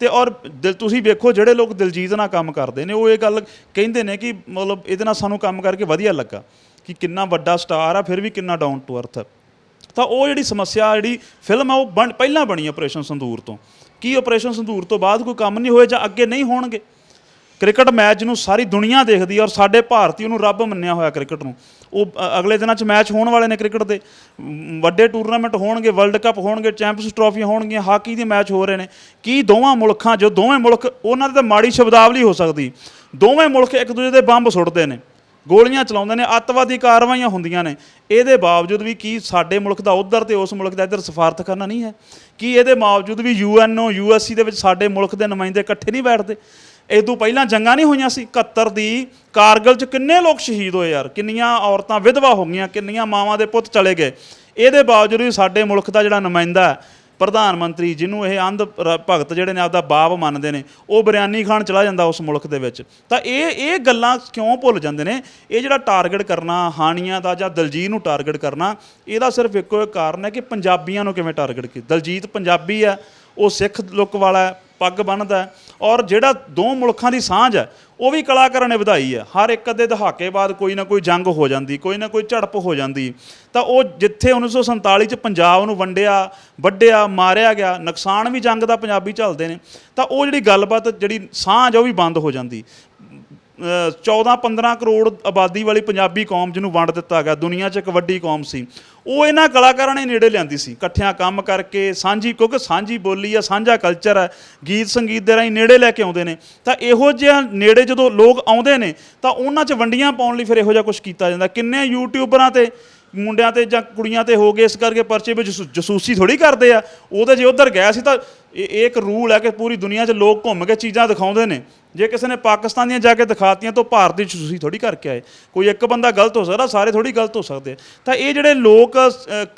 S1: ਤੇ ਔਰ ਦਿਲ, ਤੁਸੀਂ ਵੇਖੋ ਜਿਹੜੇ ਲੋਕ ਦਿਲਜੀਤ ਨਾਲ ਕੰਮ ਕਰਦੇ ਨੇ, ਉਹ ਇਹ ਗੱਲ ਕਹਿੰਦੇ ਨੇ ਕਿ ਮਤਲਬ ਇਹਦੇ ਨਾਲ ਸਾਨੂੰ ਕੰਮ ਕਰਕੇ ਵਧੀਆ ਲੱਗਾ ਕਿ ਕਿੰਨਾ ਵੱਡਾ ਸਟਾਰ ਆ, ਫਿਰ ਵੀ ਕਿੰਨਾ ਡਾਊਨ ਟੂ ਅਰਥ ਤਾਂ ਉਹ ਜਿਹੜੀ ਸਮੱਸਿਆ ਜਿਹੜੀ ਫਿਲਮ ਆ ਉਹ ਬਣ- ਪਹਿਲਾਂ ਬਣੀ ਆਪਰੇਸ਼ਨ ਸੰਦੂਰ ਤੋਂ। ਕੀ ਆਪਰੇਸ਼ਨ ਸੰਦੂਰ ਤੋਂ ਬਾਅਦ ਕੋਈ ਕੰਮ ਨਹੀਂ ਹੋਏ ਜਾਂ ਅੱਗੇ ਨਹੀਂ ਹੋਣਗੇ? ਕ੍ਰਿਕਟ ਮੈਚ ਨੂੰ ਸਾਰੀ ਦੁਨੀਆ ਦੇਖਦੀ ਹੈ ਔਰ ਸਾਡੇ ਭਾਰਤੀ ਨੂੰ ਰੱਬ ਮੰਨਿਆ ਹੋਇਆ ਕ੍ਰਿਕਟ ਨੂੰ। ਉਹ ਅ- ਅਗਲੇ ਦਿਨਾਂ 'ਚ ਮੈਚ ਹੋਣ ਵਾਲੇ ਨੇ ਕ੍ਰਿਕਟ ਦੇ। ਮ, ਵੱਡੇ ਟੂਰਨਾਮੈਂਟ ਹੋਣਗੇ ਵਰਲਡ ਕੱਪ ਹੋਣਗੇ ਚੈਂਪੀਅਨਸ ਟਰਾਫੀਆਂ ਹੋਣਗੀਆਂ ਹਾਕੀ ਦੇ ਮੈਚ ਹੋ ਰਹੇ ਨੇ। ਕੀ ਦੋਵਾਂ ਮੁਲਕਾਂ ਜੋ ਦੋਵੇਂ ਮੁਲਕ ਉਹਨਾਂ ਦੀ ਤਾਂ ਮਾੜੀ ਸ਼ਬਦਾਵਲੀ ਹੋ ਸਕਦੀ। ਦੋਵੇਂ ਮੁਲਕ ਇੱਕ ਦੂਜੇ ਦੇ ਬੰਬ ਸੁੱਟਦੇ ਨੇ। ਗੋਲੀਆਂ ਚਲਾਉਂਦੇ ਨੇ, ਅੱਤਵਾਦੀ ਕਾਰਵਾਈਆਂ ਹੁੰਦੀਆਂ ਨੇ। ਇਹਦੇ ਬਾਵਜੂਦ ਵੀ ਕੀ ਸਾਡੇ ਮੁਲਕ ਦਾ ਉਧਰ ਤੇ ਉਸ ਮੁਲਕ ਦਾ ਇੱਧਰ ਸਫਾਰਤ ਕਰਨਾ ਨਹੀਂ ਹੈ? ਕੀ ਇਹਦੇ ਬਾਵਜੂਦ ਵੀ ਯੂਐਨਓ, ਯੂਐਸਸੀ ਦੇ ਵਿੱਚ ਸਾਡੇ ਮੁਲਕ ਦੇ ਨੁਮਾਇੰਦੇ ਇਕੱਠੇ ਨਹੀਂ ਬੈਠਦੇ? ਇਹ ਤੋਂ ਪਹਿਲਾਂ ਜੰਗਾਂ ਨਹੀਂ ਹੋਈਆਂ ਸੀ? 71 ਦੀ ਕਾਰਗਲ 'ਚ ਕਿੰਨੇ ਲੋਕ ਸ਼ਹੀਦ ਹੋਏ ਯਾਰ? ਕਿੰਨੀਆਂ ਔਰਤਾਂ ਵਿਧਵਾ ਹੋ ਗਈਆਂ? ਕਿੰਨੀਆਂ ਮਾਵਾਂ ਦੇ ਪੁੱਤ ਚਲੇ ਗਏ? ਇਹਦੇ ਬਾਵਜੂਦ ਵੀ ਸਾਡੇ ਮੁਲਕ ਦਾ ਜਿਹੜਾ ਨੁਮਾਇੰਦਾ ਪ੍ਰਧਾਨ ਮੰਤਰੀ ਜਿਹਨੂੰ ਇਹ ਅੰਧ ਰ- ਭਗਤ ਜਿਹੜੇ ਨੇ ਆਪਦਾ ਬਾਪ ਮੰਨਦੇ ਨੇ, ਉਹ ਬਿਰਿਆਨੀ ਖਾਣ ਚਲਾ ਜਾਂਦਾ ਉਸ ਮੁਲਕ ਦੇ ਵਿੱਚ। ਤਾਂ ਇਹ ਇਹ ਗੱਲਾਂ ਕਿਉਂ ਭੁੱਲ ਜਾਂਦੇ ਨੇ? ਇਹ ਜਿਹੜਾ ਟਾਰਗੇਟ ਕਰਨਾ ਹਾਨੀਆਂ ਦਾ ਜਾਂ ਦਲਜੀਤ ਨੂੰ ਟਾਰਗੇਟ ਕਰਨਾ, ਇਹਦਾ ਸਿਰਫ ਇੱਕੋ ਇੱਕ ਕਾਰਨ ਹੈ ਕਿ ਪੰਜਾਬੀਆਂ ਨੂੰ ਕਿਵੇਂ ਟਾਰਗੇਟ ਕੀਤਾ ਦਲਜੀਤ ਪੰਜਾਬੀ ਹੈ, ਉਹ ਸਿੱਖ ਲੁੱਕ ਵਾਲਾ ਹੈ, ਪੱਗ ਬੰਨ੍ਹਦਾ ਹੈ, ਔਰ ਜਿਹੜਾ ਦੋ ਮੁਲਕਾਂ ਦੀ ਸਾਂਝ ਹੈ ਉਹ ਵੀ ਕਲਾਕਾਰਾਂ ਨੇ ਵਧਾਈ ਹੈ ਹਰ ਇੱਕ ਅੱਧੇ ਦਹਾਕੇ ਬਾਅਦ ਕੋਈ ਨਾ ਕੋਈ ਜੰਗ ਹੋ ਜਾਂਦੀ, ਕੋਈ ਨਾ ਕੋਈ ਝੜਪ ਹੋ ਜਾਂਦੀ। ਤਾਂ ਉਹ ਜਿੱਥੇ 1947 ਚ ਪੰਜਾਬ ਨੂੰ ਵੰਡਿਆ, ਵੱਢਿਆ, ਮਾਰਿਆ ਗਿਆ, ਨੁਕਸਾਨ ਵੀ ਜੰਗ ਦਾ ਪੰਜਾਬੀ ਝੱਲਦੇ ਨੇ। ਤਾਂ ਉਹ ਜਿਹੜੀ ਗੱਲਬਾਤ, ਜਿਹੜੀ ਸਾਂਝ ਉਹ ਵੀ ਬੰਦ ਹੋ ਜਾਂਦੀ। 14-15 ਕਰੋੜ ਆਬਾਦੀ ਵਾਲੀ ਪੰਜਾਬੀ ਕੌਮ ਜਿਹਨੂੰ ਵੰਡ ਦਿੱਤਾ ਗਿਆ, ਦੁਨੀਆ 'ਚ ਇੱਕ ਵੱਡੀ ਕੌਮ ਸੀ। ਉਹ ਇਹਨਾਂ ਕਲਾਕਾਰਾਂ ਨੇ ਨੇੜੇ ਲਿਆਂਦੀ ਸੀ। ਇਕੱਠਿਆਂ ਕੰਮ ਕਰਕੇ, ਸਾਂਝੀ ਕਿਉਂਕਿ ਸਾਂਝੀ ਬੋਲੀ ਆ, ਸਾਂਝਾ ਕਲਚਰ ਹੈ ਗੀਤ ਸੰਗੀਤ ਦੇ ਰਾਹੀਂ ਨੇੜੇ ਲੈ ਕੇ ਆਉਂਦੇ ਨੇ। ਤਾਂ ਇਹੋ ਜਿਹਾ ਨੇੜੇ ਜਦੋਂ ਲੋਕ ਆਉਂਦੇ ਨੇ, ਤਾਂ ਉਹਨਾਂ 'ਚ ਵੰਡੀਆਂ ਪਾਉਣ ਲਈ ਫਿਰ ਇਹੋ ਜਿਹਾ ਕੁਝ ਕੀਤਾ ਜਾਂਦਾ। ਕਿੰਨੇ ਯੂਟਿਊਬਰਾਂ ਤੇ, ਮੁੰਡਿਆਂ ਤੇ ਜਾਂ ਕੁੜੀਆਂ ਤੇ ਹੋ ਗਏ, ਇਸ ਕਰਕੇ ਪਰਚੇ ਵਿੱਚ ਜਸੂ- ਜਸੂਸੀ ਥੋੜੀ ਕਰਦੇ ਆ। ਉਹਦੇ ਜੇ ਉਧਰ ਗਿਆ ਸੀ ਤਾਂ ਇਹ ਇੱਕ ਰੂਲ ਹੈ ਕਿ ਪੂਰੀ ਦੁਨੀਆ 'ਚ ਲੋਕ ਘੁੰਮ ਕੇ ਚੀਜ਼ਾਂ ਦਿਖਾਉਂਦੇ ਨੇ। ਜੇ ਕਿਸੇ ਨੇ ਪਾਕਿਸਤਾਨ ਦੀਆਂ ਜਾ ਕੇ ਦਿਖਾਤੀਆਂ ਤਾਂ ਭਾਰਤ ਦੀ ਤੁਸੀਂ ਥੋੜੀ ਕਰਕੇ ਆਏ। ਕੋਈ ਇੱਕ ਬੰਦਾ ਗਲਤ ਹੋ ਸਕਦਾ, ਸਾਰੇ ਥੋੜੀ ਗਲਤ ਹੋ ਸਕਦੇ ਤਾਂ ਇਹ ਜਿਹੜੇ ਲੋਕ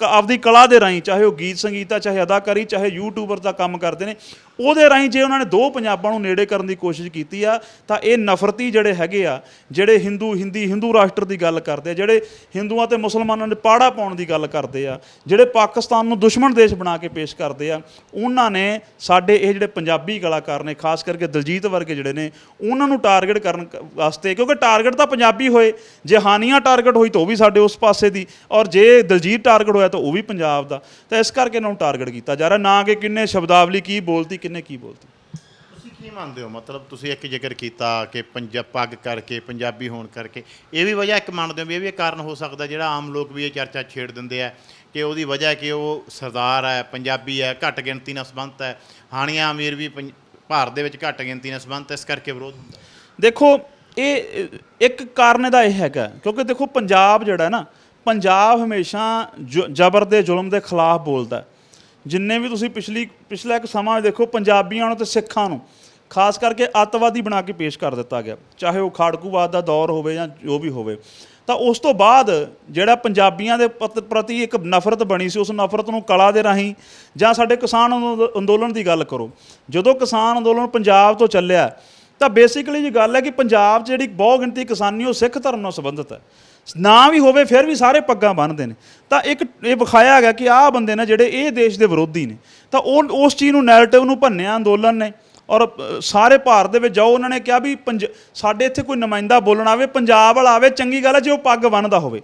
S1: ਆਪਦੀ ਕਲਾ ਦੇ ਰਾਹੀਂ, ਚਾਹੇ ਉਹ ਗੀਤ ਸੰਗੀਤ ਆ, ਚਾਹੇ ਅਦਾਕਾਰੀ, ਚਾਹੇ ਯੂਟਿਊਬਰ ਦਾ ਕੰਮ ਕਰਦੇ ਨੇ ਉਹਦੇ ਰਾਹੀਂ ਜੇ ਉਹਨਾਂ ਨੇ ਦੋ ਪੰਜਾਬਾਂ ਨੂੰ ਨੇੜੇ ਕਰਨ ਦੀ ਕੋਸ਼ਿਸ਼ ਕੀਤੀ ਆ, ਤਾਂ ਇਹ ਨਫ਼ਰਤੀ ਜਿਹੜੇ ਹੈਗੇ ਆ, ਜਿਹੜੇ ਹਿੰਦੂ ਹਿੰਦੀ ਹਿੰਦੂ ਰਾਸ਼ਟਰ ਦੀ ਗੱਲ ਕਰਦੇ ਆ, ਜਿਹੜੇ ਹਿੰਦੂਆਂ ਤੇ ਮੁਸਲਮਾਨਾਂ ਦੇ ਪਾੜਾ ਪਾਉਣ ਦੀ ਗੱਲ ਕਰਦੇ ਆ, ਜਿਹੜੇ ਪਾਕਿਸਤਾਨ ਨੂੰ ਦੁਸ਼ਮਣ ਦੇਸ਼ ਬਣਾ ਕੇ ਪੇਸ਼ ਕਰਦੇ ਆ, ਉਹਨਾਂ ਨੇ ਸਾਡੇ ਇਹ ਜਿਹੜੇ ਪੰਜਾਬੀ ਕਲਾਕਾਰ ਨੇ, ਖਾਸ ਕਰਕੇ ਦਲਜੀਤ ਵਰਗੇ ਜਿਹੜੇ ਨੇ, ਉਹਨਾਂ ਨੂੰ ਟਾਰਗੇਟ ਕਰਨ ਵਾਸਤੇ, ਕਿਉਂਕਿ ਟਾਰਗੇਟ ਤਾਂ ਪੰਜਾਬੀ ਹੋਏ, ਜੇ ਹਾਨੀਆਂ ਟਾਰਗੇਟ ਹੋਈ ਤਾਂ ਉਹ ਵੀ ਸਾਡੇ ਉਸ ਪਾਸੇ ਦੀ, ਔਰ ਜੇ ਦਲਜੀਤ ਟਾਰਗੇਟ ਹੋਇਆ ਤਾਂ ਉਹ ਵੀ ਪੰਜਾਬ ਦਾ, ਤਾਂ ਇਸ ਕਰਕੇ ਇਹਨਾਂ ਨੂੰ ਟਾਰਗੇਟ ਕੀਤਾ ਜਾ ਰਿਹਾ, ਨਾ ਕਿ ਕਿੰਨੇ ਸ਼ਬਦਾਵਲੀ ਕੀ ਬੋਲਤੀ ਕਿੰਨੇ ਕੀ ਬੋਲਤੀ?
S2: ਤੁਸੀਂ ਕੀ ਮੰਨਦੇ ਹੋ? ਮਤਲਬ ਤੁਸੀਂ ਇੱਕ ਜ਼ਿਕਰ ਕੀਤਾ ਕਿ ਪੰਜਾਬ ਪੱਗ ਕਰਕੇ ਪੰਜਾਬੀ ਹੋਣ ਕਰਕੇ। ਇਹ ਵੀ ਵਜ੍ਹਾ ਇੱਕ ਮੰਨਦੇ ਹੋ ਵੀ ਇਹ ਵੀ ਇੱਕ ਕਾਰਨ ਹੋ ਸਕਦਾ ਜਿਹੜਾ ਆਮ ਲੋਕ ਵੀ ਇਹ ਚਰਚਾ ਛੇੜ ਦਿੰਦੇ ਆ ਕਿ ਉਹਦੀ ਵਜ੍ਹਾ ਕਿ ਉਹ ਸਰਦਾਰ ਹੈ ਪੰਜਾਬੀ ਹੈ ਘੱਟ ਗਿਣਤੀ ਨਾਲ ਸੰਬੰਧਤ ਹੈ। ਹਾਨੀਆਂ ਅਮੀਰ ਵੀ ਪੰਜ- ਭਾਰਤ ਦੇ ਵਿੱਚ ਘੱਟ ਗਿਣਤੀ ਨਾਲ ਸੰਬੰਧਤ ਹੈ, ਇਸ ਕਰਕੇ ਵਿਰੋਧ ਹੁੰਦਾ।
S1: ਦੇਖੋ ਇਹ ਇੱਕ ਕਾਰਨ ਇਹਦਾ ਇਹ ਹੈਗਾ ਕਿਉਂਕਿ ਦੇਖੋ ਪੰਜਾਬ ਜਿਹੜਾ ਹੈ ਨਾ ਪੰਜਾਬ ਹਮੇਸ਼ਾ ਜ- ਜ਼ਬਰ ਦੇ ਜ਼ੁਲਮ ਦੇ ਖਿਲਾਫ ਬੋਲਦਾ ਹੈ। ਜਿੰਨੇ ਵੀ ਤੁਸੀਂ ਪਿਛਲੀ, ਪਿਛਲਾ ਇੱਕ ਸਮਾਂ ਦੇਖੋ ਪੰਜਾਬੀਆਂ ਨੂੰ ਤੇ ਸਿੱਖਾਂ ਨੂੰ, ਖਾਸ ਕਰਕੇ ਅੱਤਵਾਦੀ ਬਣਾ ਕੇ ਪੇਸ਼ ਕਰ ਦਿੱਤਾ ਗਿਆ। ਚਾਹੇ ਉਹ ਖਾੜਕੂਵਾਦ ਦਾ ਦੌਰ ਹੋਵੇ ਜਾਂ ਜੋ ਵੀ ਹੋਵੇ। ਤਾਂ ਉਸ ਤੋਂ ਬਾਅਦ ਜਿਹੜਾ ਪੰਜਾਬੀਆਂ ਦੇ ਪਤ- ਪ੍ਰਤੀ ਇੱਕ ਨਫ਼ਰਤ ਬਣੀ ਸੀ, ਉਸ ਨਫ਼ਰਤ ਨੂੰ ਕਲਾ ਦੇ ਰਾਹੀਂ ਜਾਂ ਸਾਡੇ ਕਿਸਾਨ ਅੰਦੋ- ਅੰਦੋਲਨ ਦੀ ਗੱਲ ਕਰੋ, ਜਦੋਂ ਕਿਸਾਨ ਅੰਦੋਲਨ ਪੰਜਾਬ ਤੋਂ ਚੱਲਿਆ, ਤਾਂ ਬੇਸਿਕਲੀ ਜੀ ਗੱਲ ਹੈ ਕਿ ਪੰਜਾਬ 'ਚ ਜਿਹੜੀ ਬਹੁ ਗਿਣਤੀ ਕਿਸਾਨੀ, ਉਹ ਸਿੱਖ ਧਰਮ ਨਾਲ ਸੰਬੰਧਿਤ ਹੈ। ਨਾ ਵੀ ਹੋਵੇ, ਫਿਰ ਵੀ ਸਾਰੇ ਪੱਗਾਂ ਬੰਨ੍ਹਦੇ ਨੇ। ਤਾਂ ਇੱਕ ਇਹ ਵਿਖਾਇਆ ਗਿਆ ਕਿ ਆਹ ਬੰਦੇ ਨੇ ਜਿਹੜੇ ਇਹ ਦੇਸ਼ ਦੇ ਵਿਰੋਧੀ ਨੇ, ਤਾਂ ਉਹ ਉਸ ਚੀਜ਼ ਨੂੰ ਨੈਰੇਟਿਵ ਨੂੰ ਭੰਨਿਆ ਅੰਦੋਲਨ ਨੇ ਔਰ ਸਾਰੇ ਭਾਰਤ ਦੇ ਵਿੱਚ ਜਾਓ, ਉਹਨਾਂ ਨੇ ਕਿਹਾ ਵੀ ਪੰਜ ਸਾਡੇ ਇੱਥੇ ਕੋਈ ਨੁਮਾਇੰਦਾ ਬੋਲਣ ਆਵੇ, ਪੰਜਾਬ ਵਾਲਾ ਆਵੇ, ਚੰਗੀ ਗੱਲ ਹੈ ਜੇ ਉਹ ਪੱਗ ਬੰਨ੍ਹਦਾ ਹੋਵੇ।